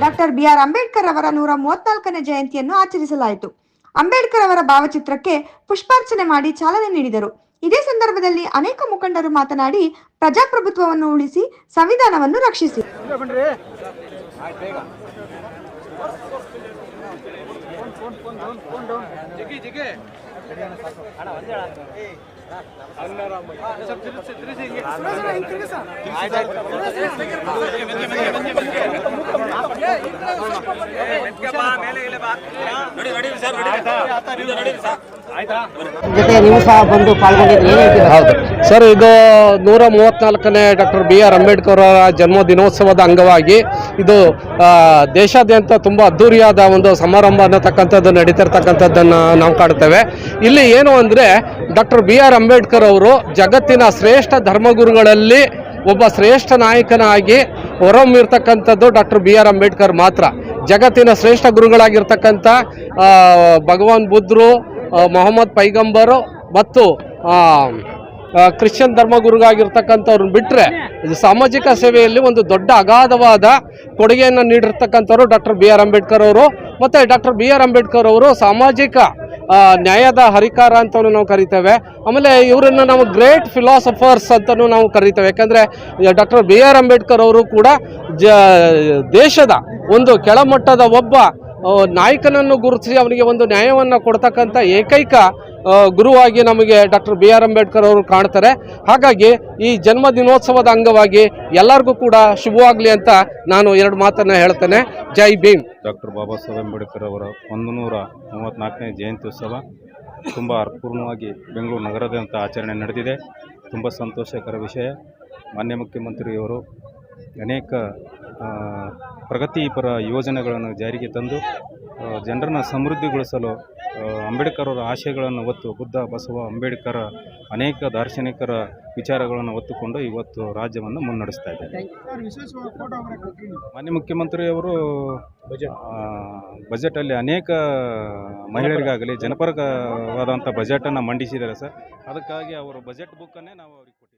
Doctor B R Ambedkar ಅವರ ನೂರ ಮೂವತ್ನಾಲ್ಕನೇ ಜಯಂತಿಯನ್ನು ಆಚರಿಸಲಾಯಿತು. ಅಂಬೇಡ್ಕರ್ ಅವರ ಭಾವಚಿತ್ರಕ್ಕೆ ಪುಷ್ಪಾರ್ಚನೆ ಮಾಡಿ ಚಾಲನೆ ನೀಡಿದರು. ಇದೇ ಸಂದರ್ಭದಲ್ಲಿ ಅನೇಕ ಮುಖಂಡರು ಮಾತನಾಡಿ ಪ್ರಜಾಪ್ರಭುತ್ವವನ್ನು ಉಳಿಸಿ ಸಂವಿಧಾನವನ್ನು ರಕ್ಷಿಸಿ. ನೋಡಿ ನೋಡಿ ಸರ್. ನೋಡಿ ಜೊತೆ ನೀವು ಸಹ ಬಂದು ಪಾಲ್ಗೊಂಡಿದ್ರೆ ಹೌದು. ಸರ್ ಇದು ನೂರ ಮೂವತ್ನಾಲ್ಕನೇ ಡಾಕ್ಟರ್ ಬಿ ಆರ್ ಅಂಬೇಡ್ಕರ್ ಅವರ ಜನ್ಮ ದಿನೋತ್ಸವದ ಅಂಗವಾಗಿ ಇದು ದೇಶಾದ್ಯಂತ ತುಂಬ ಅದ್ದೂರಿಯಾದ ಒಂದು ಸಮಾರಂಭ ಅನ್ನತಕ್ಕಂಥದ್ದು ನಡೀತಿರ್ತಕ್ಕಂಥದ್ದನ್ನು ನಾವು ಕಾಡ್ತೇವೆ ಇಲ್ಲಿ ಏನು ಅಂದರೆ ಡಾಕ್ಟರ್ ಬಿ ಆರ್ ಅಂಬೇಡ್ಕರ್ ಅವರು ಜಗತ್ತಿನ ಶ್ರೇಷ್ಠ ಧರ್ಮಗುರುಗಳಲ್ಲಿ ಒಬ್ಬ ಶ್ರೇಷ್ಠ ನಾಯಕನಾಗಿ ಹೊರಹೊಮ್ಮಿರ್ತಕ್ಕಂಥದ್ದು ಡಾಕ್ಟರ್ ಬಿ ಆರ್ ಅಂಬೇಡ್ಕರ್ ಮಾತ್ರ. ಜಗತ್ತಿನ ಶ್ರೇಷ್ಠ ಗುರುಗಳಾಗಿರ್ತಕ್ಕಂಥ ಆ, ಭಗವಾನ್ ಬುದ್ಧರು ಮೊಹಮ್ಮದ್ ಪೈಗಂಬರು ಮತ್ತು ಕ್ರಿಶ್ಚಿಯನ್ ಧರ್ಮಗುರುಗಾಗಿರ್ತಕ್ಕಂಥವ್ರನ್ನ ಬಿಟ್ಟರೆ ಸಾಮಾಜಿಕ ಸೇವೆಯಲ್ಲಿ ಒಂದು ದೊಡ್ಡ ಅಗಾಧವಾದ ಕೊಡುಗೆಯನ್ನು ನೀಡಿರ್ತಕ್ಕಂಥವ್ರು ಡಾಕ್ಟರ್ ಬಿ ಆರ್ ಅಂಬೇಡ್ಕರ್ ಅವರು. ಮತ್ತು ಡಾಕ್ಟರ್ ಬಿ ಆರ್ ಅಂಬೇಡ್ಕರ್ ಅವರು ಸಾಮಾಜಿಕ ನ್ಯಾಯದ ಹರಿಕಾರ ಅಂತಲೂ ನಾವು ಕರಿತೇವೆ. ಆಮೇಲೆ ಇವರನ್ನು ನಾವು ಗ್ರೇಟ್ ಫಿಲಾಸಫರ್ಸ್ ಅಂತಲೂ ನಾವು ಕರಿತೇವೆ. ಯಾಕಂದರೆ ಡಾಕ್ಟರ್ ಬಿ ಆರ್ ಅಂಬೇಡ್ಕರ್ ಅವರು ಕೂಡ ಜ, ದೇಶದ ಒಂದು ಕೆಳಮಟ್ಟದ ಒಬ್ಬ ನಾಯಕನನ್ನು ಗುರುತಿಸಿ ಅವನಿಗೆ ಒಂದು ನ್ಯಾಯವನ್ನು ಕೊಡ್ತಕ್ಕಂಥ ಏಕೈಕ ಗುರುವಾಗಿ ನಮಗೆ ಡಾಕ್ಟರ್ ಬಿ ಆರ್ ಅಂಬೇಡ್ಕರ್ ಅವರು ಕಾಣ್ತಾರೆ. ಹಾಗಾಗಿ ಈ ಜನ್ಮ ದಿನೋತ್ಸವದ ಅಂಗವಾಗಿ ಎಲ್ಲರಿಗೂ ಕೂಡ ಶುಭವಾಗಲಿ ಅಂತ ನಾನು ಎರಡು ಮಾತನ್ನು ಹೇಳ್ತೇನೆ. ಜೈ ಭೀಮ್. ಡಾಕ್ಟರ್ ಬಾಬಾ ಸಾಹೇಬ್ ಅಂಬೇಡ್ಕರ್ ಅವರ ಒಂದು ನೂರ ಮೂವತ್ತ್ನಾಲ್ಕನೇ ಜಯಂತ್ಯುತ್ಸವ ತುಂಬ ಅರ್ಪೂರ್ಣವಾಗಿ ಬೆಂಗಳೂರು ನಗರದಂಥ ಆಚರಣೆ ನಡೆದಿದೆ. ತುಂಬ ಸಂತೋಷಕರ ವಿಷಯ. ಮಾನ್ಯ ಮುಖ್ಯಮಂತ್ರಿಯವರು ಅನೇಕ ಪ್ರಗತಿಪರ ಯೋಜನೆಗಳನ್ನು ಜಾರಿಗೆ ತಂದು ಜನರನ್ನು ಸಮೃದ್ಧಿಗೊಳಿಸಲು ಅಂಬೇಡ್ಕರ್ ಅವರ ಆಶಯಗಳನ್ನು ಒತ್ತು ಬುದ್ಧ ಬಸವ ಅಂಬೇಡ್ಕರ್ ಅನೇಕ ದಾರ್ಶನಿಕರ ವಿಚಾರಗಳನ್ನು ಒತ್ತುಕೊಂಡು ಇವತ್ತು ರಾಜ್ಯವನ್ನು ಮುನ್ನಡೆಸ್ತಾ ಇದ್ದಾರೆ. ಮಾನ್ಯ ಮುಖ್ಯಮಂತ್ರಿಯವರು ಬಜೆಟಲ್ಲಿ ಅನೇಕ ಮಹಿಳೆಯರಿಗಾಗಲಿ ಜನಪರವಾದಂಥ ಬಜೆಟನ್ನು ಮಂಡಿಸಿದ್ದಾರೆ ಸರ್. ಅದಕ್ಕಾಗಿ ಅವರು ಬಜೆಟ್ ಬುಕ್ಕನ್ನೇ ನಾವು ಅವರಿಗೆ ಕೊಟ್ಟಿದ್ದೀವಿ.